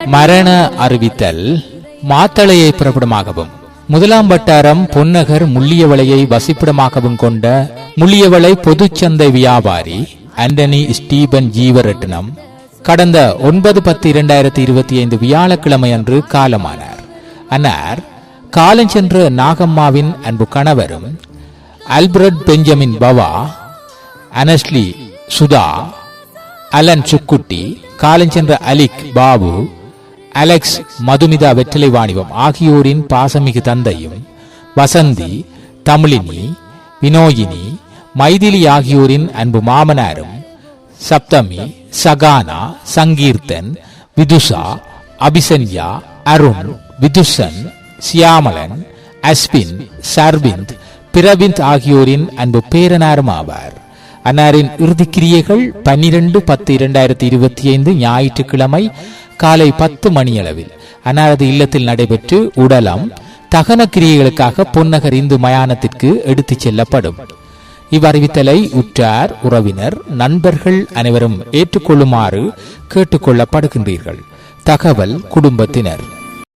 மரண அறிவித்தல் மாத்தளையை புறப்படமாகவும் முதலாம் வட்டாரம் பொன்னகர் முள்ளியவளையை வசிப்பிடமாகவும் கொண்ட முள்ளியவளை பொதுச்சந்தை வியாபாரி ஆண்டனி ஸ்டீபன் ஜீவரட்னம் கடந்த ஒன்பது பத்து இரண்டாயிரத்தி இருபத்தி ஐந்து வியாழக்கிழமை அன்று காலமானார். அன்னார் காலஞ்சென்ற நாகம்மாவின் அன்பு கணவரும் Albert Benjamin Bava அனஸ்லி Sudha Alan Sukkutti காலஞ்சென்ற அலிக் பாபு அலெக்ஸ் மதுமிதா வெற்றிலை வாணிபம் ஆகியோரின் பாசமிகு தந்தையும் வசந்தி தமிழினி வினோயினி மைதிலி ஆகியோரின் அன்பு மாமனாரும் சப்தமி சகானா சங்கீர்த்தன் விதுஷா அபிசன்யா அருண் விதுஷன் சியாமலன் அஸ்வின் சர்விந்த் பிரவிந்த் ஆகியோரின் அன்பு பேரனாரும் ஆவார். அன்னாரின் இறுதிக்கிரியைகள் பன்னிரண்டு பத்து இரண்டாயிரத்தி இருபத்தி ஐந்து ஞாயிற்றுக்கிழமை காலை பத்து மணியளவில். அன்னாரது இல்லத்தில் நடைபெற்று உடலம் தகன கிரியைகளுக்காக பொன்னகர் இந்து மயானத்திற்கு எடுத்துச் செல்லப்படும். இவ்வறிவித்தலை உற்றார் உறவினர் நண்பர்கள் அனைவரும் ஏற்றுக்கொள்ளுமாறு கேட்டுக்கொள்ளப்படுகின்றீர்கள். தகவல் குடும்பத்தினர்.